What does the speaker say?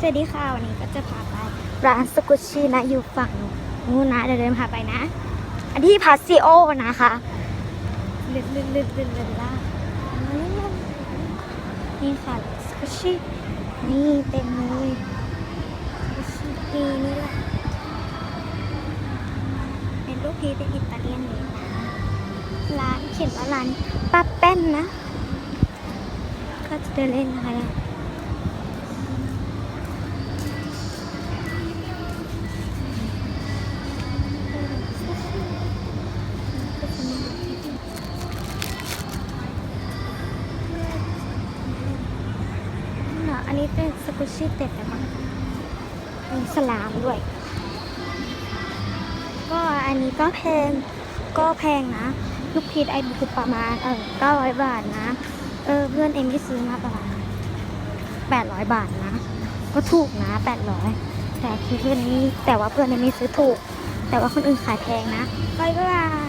สวัสดีค่ะ วันนี้ก็จะพาไปร้านสกุชชี่นะอยู่ฝั่งนู้นนะเดี๋ยวเดินพาไปนะ อันที่พาซิโอนะคะลึดลึดลึดลึดลึดล่านี่ค่ะสกุชชี่นี่เต็มเลยสกุชชี่นี่นี่แหละเป็นลูกพีเป็นอิตาเลียนเลยนะร้านเขียนว่าร้านป้าแป้นนะ ก็จะเดินเล่นนะคะ อันนี้เป็นสกุชชี่เต็ดนะคะมีสลามด้วย ก็อันนี้ก็แพง ก็แพงนะ ลูกพีชไอบุกประมาณเออเก้าร้อยบาทนะ เออเพื่อนเอ็มที่ซื้อมาประมาณแปดร้อยบาทนะ ก็ถูกนะแปดร้อยแต่เพื่อนนี้แต่ว่าเพื่อนเอ็มนี่ซื้อถูก แต่ว่าคนอื่นขายแพงนะบายบาย